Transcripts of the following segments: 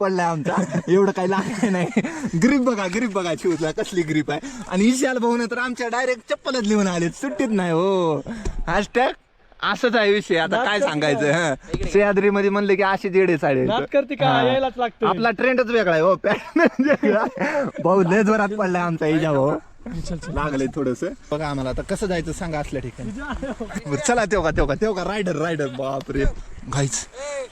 पडलाय आमचा. एवढं काही लागलं नाही. ग्रीप बघा ग्रीप बघा. शिवला कसली ग्रीप आहे. आणि इशाल भाऊ तर आमच्या डायरेक्ट चप्पलच लिहून आले सुट्टीत नाही हो. हॅशटॅग असंच आहे विषय. आता काय सांगायचं? हं. सह्याद्री मध्ये म्हणलं की अशी जेडे साडे नाद करते का? यायलाच लागतं. आपला ट्रेंडच वेगळा आहे हो. भाऊ लय जोरात पडलाय आमचा इजा भाऊ लागले थोडस. बघा आम्हाला आता कसं जायचं सांगा असल्या ठिकाणी. बरं, चला तेव का तेव का तेव का रायडर रायडर. बापरे. घाईच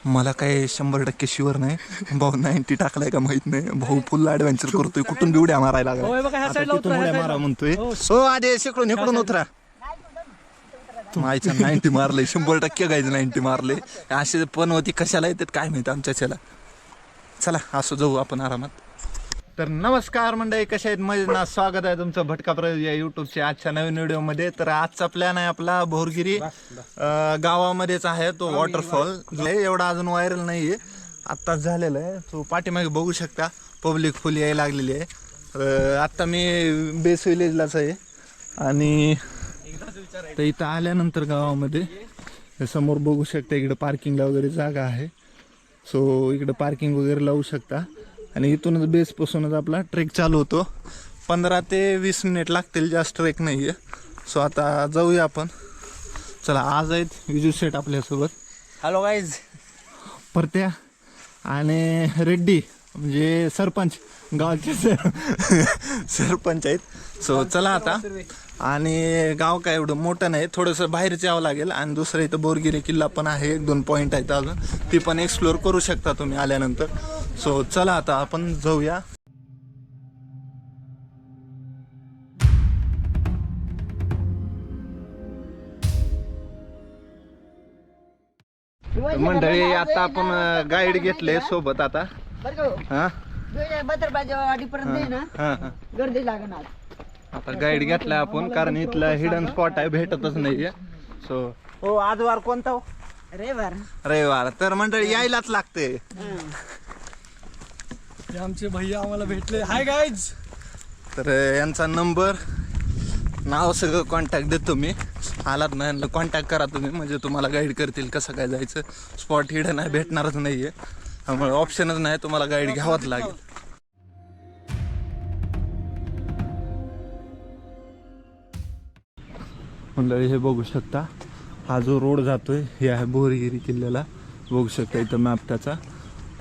मला काय शंभर टक्के शुअर नाही. भाऊ नाईन्टी टाकलाय का माहीत नाही. भाऊ फुल ऍडव्हेंचर करतोय. कुठून बी उड्या मारायला होय बघा, ह्या लागला side ला तिथून उतरा, ह्या उड्या side मारा ला. म्हणतोय. हो. हो आधी इकडून इकडून उतरा. मायच्या नाईन्टी मारले शंभर टक्के गायचं नाईन्टी मारले. असे पण होती कशाला येतात काय माहिती आमच्या चला चला असं जाऊ आपण आरामात. तर नमस्कार मंडळी कशा आहेत? मजेत ना? स्वागत आहे तुमचं भटका प्रयोग या युट्यूबच्या आजच्या नवीन व्हिडिओमध्ये तर आजचा प्लॅन आहे आपला भोरगिरी अं, गावामध्येच आहे तो वॉटरफॉल एवढा अजून व्हायरल नाहीये. आत्ताच झालेला आहे. तो पाठीमागे बघू शकता. पब्लिक फुल यायला लागलेली आहे. अं, आत्ता मी बेस विलेजलाच आहे. आणि तर इथं आल्यानंतर गावामध्ये हे समोर बघू शकता इकडे पार्किंगला वगैरे जागा आहे. सो इकडे पार्किंग वगैरे लावू शकता. आणि इथूनच बेसपासूनच आपला ट्रेक चालू होतो. पंधरा ते वीस मिनिट लागतील जास्त ट्रेक नाही आहे सो आता जाऊया आपण. चला आज आहेत विजू शेट आपल्यासोबत. हॅलो गाईज परत्या आणि रेड्डी म्हणजे सरपंच गावाचे सर सरपंच आहेत. सो चला आता. आणि गाव काय एवढं मोठं नाही थोडंसं बाहेरच यावं लागेल. आणि दुसरं इथं बोरगिरी किल्ला पण आहे एक दोन पॉईंट आहेत अजून. ती पण एक्सप्लोअर करू शकता तुम्ही आल्यानंतर. सो चला आता आपण जाऊया. मंडळी आता आपण गाईड घेतले सोबत आता. हा? हा हा. गर्दी लागणार. आता गाईड घेतलाय आपण कारण इथला हिडन स्पॉट आहे भेटतच नाहीये. सो हो आज वार कोणता हो? रविवार. रविवार. तर मंडळी यायलाच लागते हे आमचे भैया आम्हाला भेटले. हाय गाईज तर यांचा नंबर नाव सगळं कॉन्टॅक्ट देतो मी. आलात ना यांना कॉन्टॅक्ट करा तुम्ही. म्हणजे तुम्हाला गाईड करतील कसं काय जायचं. स्पॉट हिडन आहे भेटणारच नाहीये. त्यामुळे ऑप्शनच नाही तुम्हाला गाईड घ्यावाच लागेल. मंडळी हे बघू शकता. हा जो रोड जातोय हे आहे बोरगिरी किल्ल्याला. बघू शकता इथं मॅप त्याचा.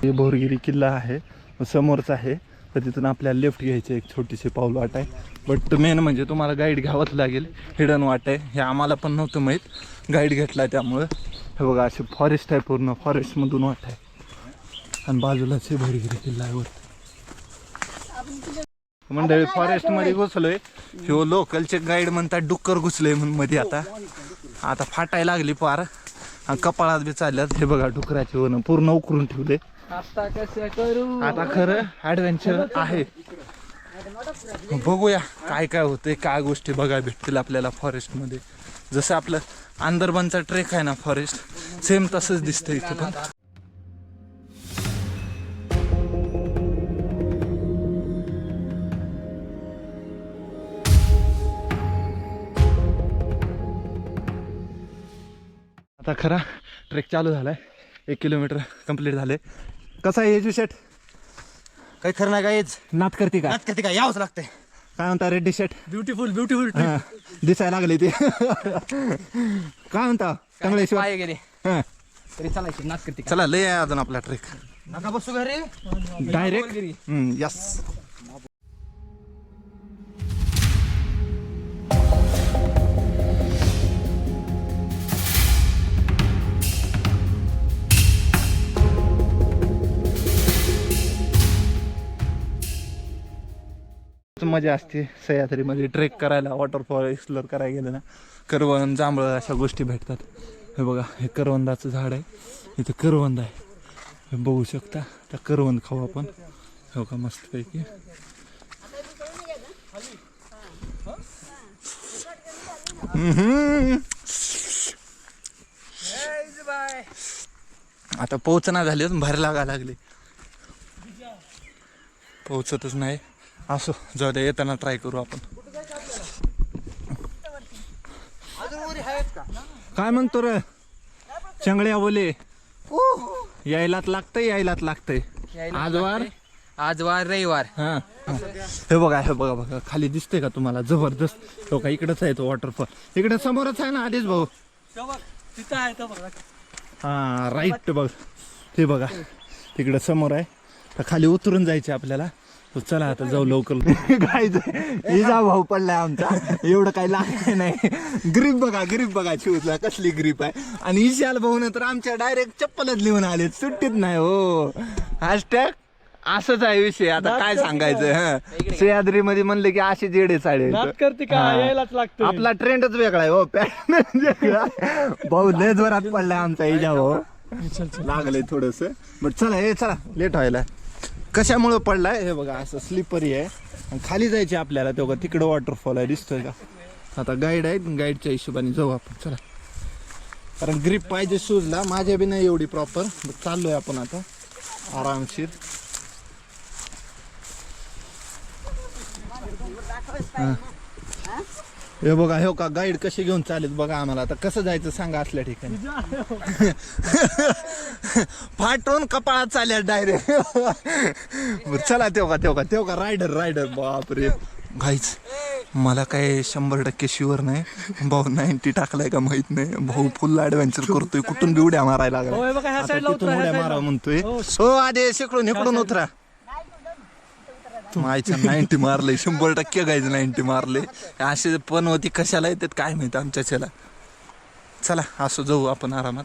हे बोरगिरी किल्ला आहे. समोरचा आहे. तर तिथून आपल्याला लेफ्ट घ्यायचं एक छोटीशी पाऊल वाट आहे. बट मेन म्हणजे तुम्हाला गाईड घ्यावंच लागेल. हिडन वाट आहे. हे आम्हाला पण नव्हतं माहीत. गाईड घेतला त्यामुळं. हे बघा असे फॉरेस्ट आहे पूर्ण. फॉरेस्टमधून वाट आहे. आणि बाजूलाच हे बोरगिरी किल्ला आहे वरती. मंडळी फॉरेस्टमध्ये घुसलोय. ह्यो लोकलचे गाईड म्हणतात डुक्कर घुसलोय म्हणून मध्ये आता. आता फाटायला लागली पार. आणि कपाळात बी चालल्यात. हे बघा डुकराचे वन पूर्ण उकरून ठेवले. आता कसं करू? आता खरं ऍडव्हेंचर आहे. बघूया काय काय होतंय काय गोष्टी बघायला भेटतील आपल्याला फॉरेस्टमध्ये जसं आपलं आंदरबनचा ट्रेक आहे ना फॉरेस्ट सेम तसंच दिसतंय इथे पण. आता खरा ट्रेक चालू झालाय. एक किलोमीटर कंप्लीट झाले कसा आहे येजू शेट काही खरं नाही काहीच. नात करते का? नात करते काय यावंच लागतंय. काय म्हणता रेड्डी शेट ब्युटिफुल ब्युटिफुल हा, दिसायला लागले ते. काय म्हणता? कमलेश्वर? पाय गेले. हा. तरी चालायची नाच करते चला लय आहे अजून आपला ट्रेक नका बसू घरी. डायरेक्ट यस मजा असते सह्याद्रीमध्ये ट्रेक करायला वॉटरफॉल एक्सप्लोअर करायला गेलं ना करवंद जांभळं अशा गोष्टी भेटतात. हे बघा हे करवंदाचं झाड आहे. इथं करवंद आहे. हे बघू शकता. त्या करवंद खाऊ आपण. हो का मस्तपैकी. हम्म. आता पोहोचना झाले भर लागायला लागले. पोहोचतच नाही. असो जाऊ द्या येताना ट्राय करू आपण. काय म्हणतो रे? चंगड्या बोले यायलाच लागतंय यायलाच लागतंय. यायला आज वार आज वार रविवार. हा. हे बघा हे बघा बघा खाली दिसते का तुम्हाला? जबरदस्त. हो का इकडेच आहे तो वॉटरफॉल इकडे समोरच आहे ना आधीच भाऊ. तिथं आहे बघा. हा राईट बघ ते बघा तिकडे समोर आहे. तर खाली उतरून जायचे आपल्याला. तर चला आता जाऊ लवकर. गायचं इजा भाऊ पडलाय आमचा. एवढं काही लागले नाही. ग्रीप बघा ग्रीप बघा शिवतला कसली ग्रीप आहे. आणि इशाल भाऊ तर आमच्या डायरेक्ट चप्पलच लिहून आले सुट्टीत नाही हो. हॅशटॅग असंच आहे विषय. आता काय सांगायचं हं. सह्याद्री मध्ये म्हणले की असे जेडे साडे. करते का? हा. यायलाच लागतं आपला ट्रेंडच वेगळा आहे हो. पॅटर्न भाऊ लय जोरात पडलाय आमचा इजा भाऊ. लागलंय थोडस. बट चला हे चला. लेट व्हायला. कशामुळं पडलाय? हे बघा असं स्लिपरी आहे. आणि खाली जायचे आपल्याला तेव्हा तिकडं वॉटरफॉल आहे दिसतोय का? आता गाईड आहे गाईडच्या हिशोबाने जाऊ आपण चला. कारण ग्रीप पाहिजे शूजला माझ्या बी नाही एवढी प्रॉपर चाललोय आपण आता आरामशीर. हां. हे बघा हे का गाईड कसे घेऊन चालेल बघा आम्हाला. आता कसं जायचं सांगा असल्या ठिकाणी. फाटून कपाळात चालेल डायरेक्ट चला तेव्हा तेव्हा तेव्हा रायडर रायडर बापरे. गाईच मला काय शंभर टक्के शुअर नाही. भाऊ नाईन्टी टाकलाय का माहीत नाही. भाऊ फुल ऍडव्हेंचर करतोय. कुठून बी उड्या मारायला लागला? तिथून उड्या मारा. म्हणतोय. हो. हो आधे इकडून इकडून उतरा. मायच्या नाईन्टी मारले शंभर टक्के गायचं नाईन्टी मारले. असे पण होती कशाला येतात काय माहीत आमच्या चला चला असं जाऊ आपण आरामात.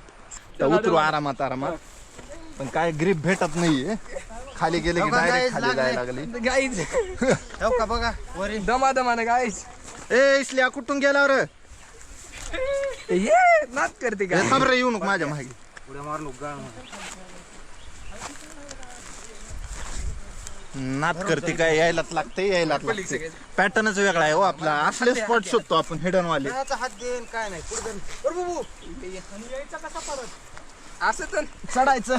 तर उतरू आरामात आरामात. पण काय ग्रीप भेटत नाहीये. खाली गेले की डायरेक्ट खाली जायला. लागली. गाईज हो का बघा. वरी दमा दमाने गाईज ए इसल्या कुठून गेला रे? ये नाच करते का? थांब रे येऊ नको माझ्या मागे. उड्या मारलो गाळ नात करते काय यायलाच लागते यायलाच लागते पॅटर्नच वेगळा आहे हो आपला. असले स्पॉट शोधतो आपण हिडन वाले. हात देईन काय नाही पुढे बाबू. असं तर. चढायचं.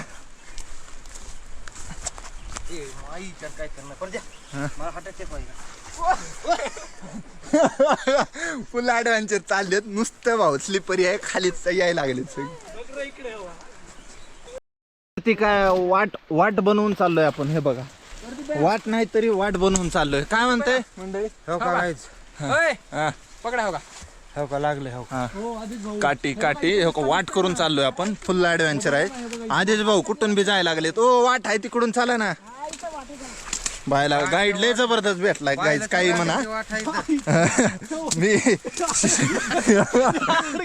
काय करणार? हा? फुल ऍडव्हेंचर चाललेत. नुसतं भाऊ स्लिपरी आहे खालीच यायला लागले सगळे. ती काय वाट वाट बनवून चाललोय आपण हे बघा. वाट नाही तरी वाट बनवून चाललोय. काय म्हणते मंडळी. हो का ओय, हा, पकडा हो का? हो का लागले हो हा. हो काठी काठी हे बघा, वाट करून चाललोय आपण. फुल ऍडव्हेंचर आहे आधीच भाऊ कुठून बी जायला लागले तो वाट आहे तिकडून चाला ना. बायला गाईड लय जबरदस्त भेटलाय गाईज काही म्हणा. मी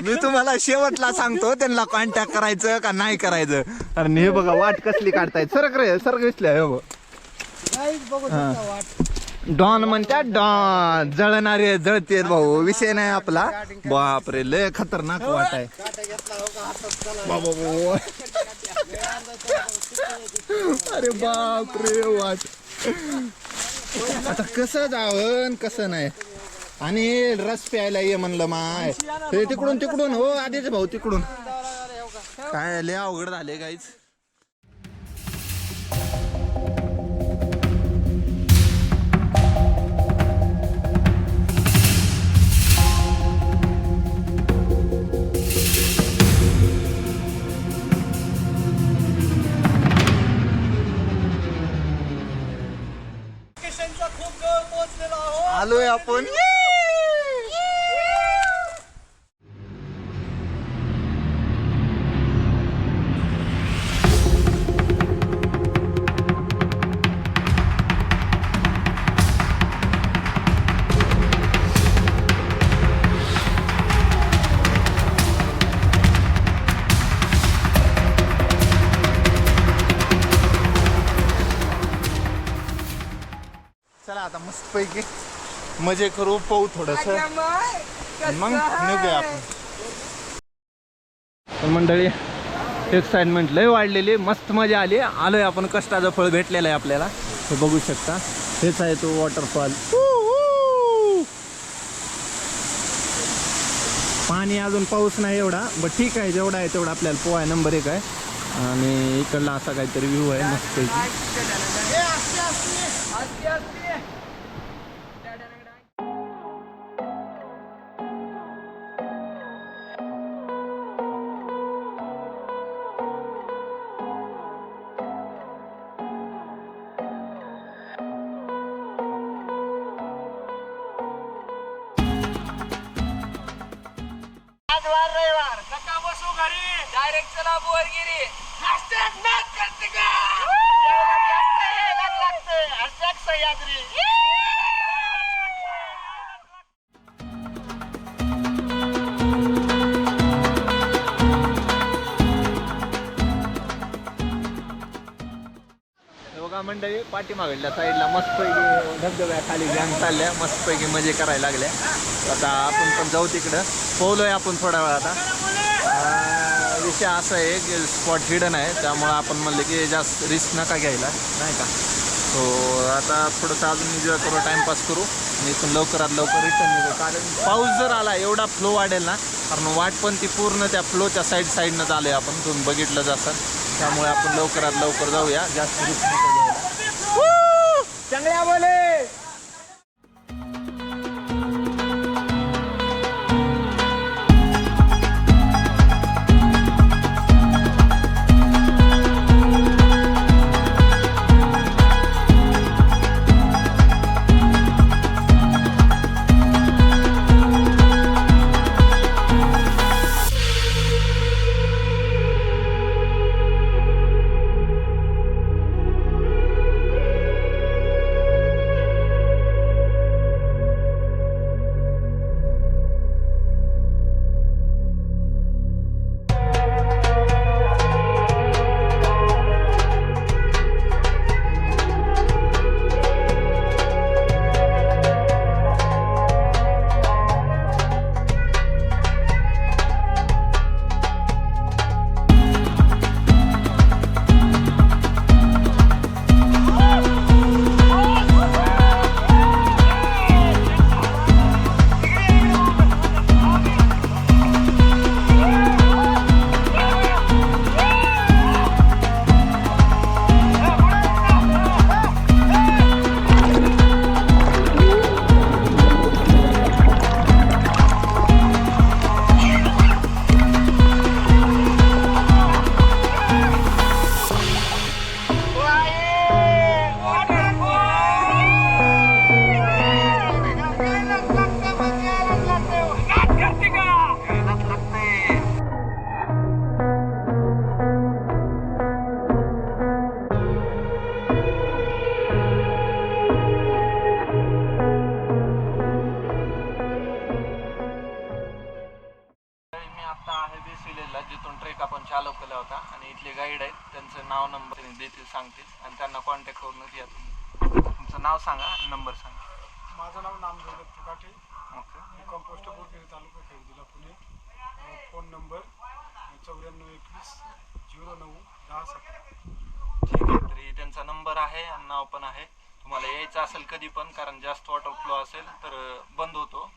मी तुम्हाला शेवटला सांगतो त्यांना कॉन्टॅक्ट करायचं का नाही करायचं. कारण हे बघा वाट कसली काढतायत? सरक रे सरक दिसल्या हे बघ. हा. डॉन म्हणतात डॉन. जळणारे जळतेत भाऊ. विषय नाही आपला. बापरे लय खतरनाक वाट आहे. बाबा बाबा. अरे बापरे वाट. आता कसं जावं कसं नाही. आणि रस प्यायला ये म्हणलं माय. ते तिकडून तिकडून. हो आधीच भाऊ तिकडून. काय लय अवघड झाले काहीच आलोय आपण चला आता मस्त पैकी मजे करू पाहू थोडस. मग. निघूया आपण. मंडळी एक्साइटमेंट लय वाढलेली मस्त मजा आली. आलोय आपण कष्टाचं फळ भेटलेलं आहे आपल्याला. हे बघू शकता हेच आहे तो वॉटरफॉल पाणी अजून पाऊस नाही एवढा बट ठीक आहे जेवढा आहे तेवढा आपल्याला पोहा नंबर एक आहे. आणि इकडला असा काहीतरी व्ह्यू आहे मस्त पैकी बोरगिरी हे बघा मंडळी पाठीमागल्या साईडला मस्तपैकी धबधब्या खाली गँग चालल्या. मस्तपैकी मजे करायला लागल्या. आता आपण पण जाऊ तिकडं. पोहलोय आपण थोड्या वेळ आता. विषय असा आहे की स्पॉट हिडन आहे त्यामुळं आपण म्हणलं की जास्त रिस्क नका घ्यायला नाही का? सो आता थोडंसं अजून एन्जॉय करू टाईमपास करू. आणि इथून लवकरात लवकर रिटर्न निघू कारण पाऊस जर आला एवढा फ्लो वाढेल ना कारण वाट पण ती पूर्ण त्या फ्लोच्या साईड साईडनं चालू आहे आपण तुम्ही बघितलं जातात त्यामुळे आपण लवकरात लवकर जाऊया जास्त रिस्क नका घ्यायला. चांगल्या बोले! आणि इथले गाईड आहेत त्यांचं नाव नंबर देतील सांगतील. आणि त्यांना कॉन्टॅक्ट करूनच या तुम्ही. तुमचं नाव सांगा नंबर सांगा. माझं नाव नामदेव तुकाटे ओके कंपोस्ट बोरगिरी तालुका खेड जिल्हा पुणे फोन नंबर चौऱ्याण्णव एकवीस झिरो नऊ दहा सतरा. ठीक आहे तरी त्यांचा नंबर आहे आणि नाव पण आहे. तुम्हाला यायचं असेल कधी पण कारण जास्त वॉटर फ्लो असेल तर बंद होतो.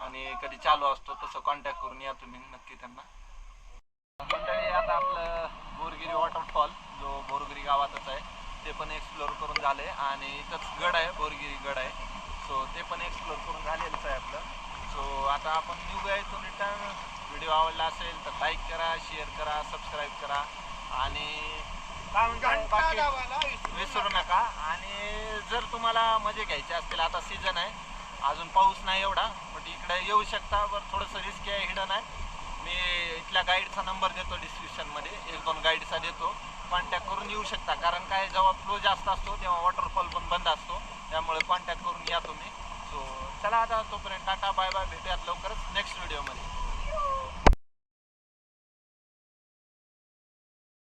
आणि कधी चालू असतो तसं कॉन्टॅक्ट करून या तुम्ही नक्की त्यांना. मंडळी आता आपलं बोरगिरी वॉटरफॉल जो बोरगिरी गावातच आहे ते पण एक्सप्लोअर करून झाले आणि इथंच गड आहे बोरगिरी गड आहे. सो ते पण एक्सप्लोअर करून झालेलंच आहे आपलं. सो आता आपण निघूया इथून रिटर्न व्हिडिओ आवडला असेल तर लाईक करा शेअर करा सबस्क्राईब करा. आणि विसरू नका? आणि जर तुम्हाला मजे घ्यायचे असतील आता सीझन आहे. अजून पाऊस नाही एवढा बट इकडे येऊ शकता बरं थोडंसं रिस्क आहे हिडन आहे. मी इथल्या गाईडचा नंबर देतो डिस्क्रिप्शनमध्ये एक दोन गाईडचा देतो. कॉन्टॅक्ट करून येऊ शकता. कारण काय जेव्हा फ्लो जास्त असतो तेव्हा वॉटरफॉल पण बंद असतो. त्यामुळे कॉन्टॅक्ट करून या तुम्ही. सो चला आता तोपर्यंत टाटा बाय बाय भेटूयात लवकरच नेक्स्ट व्हिडिओमध्ये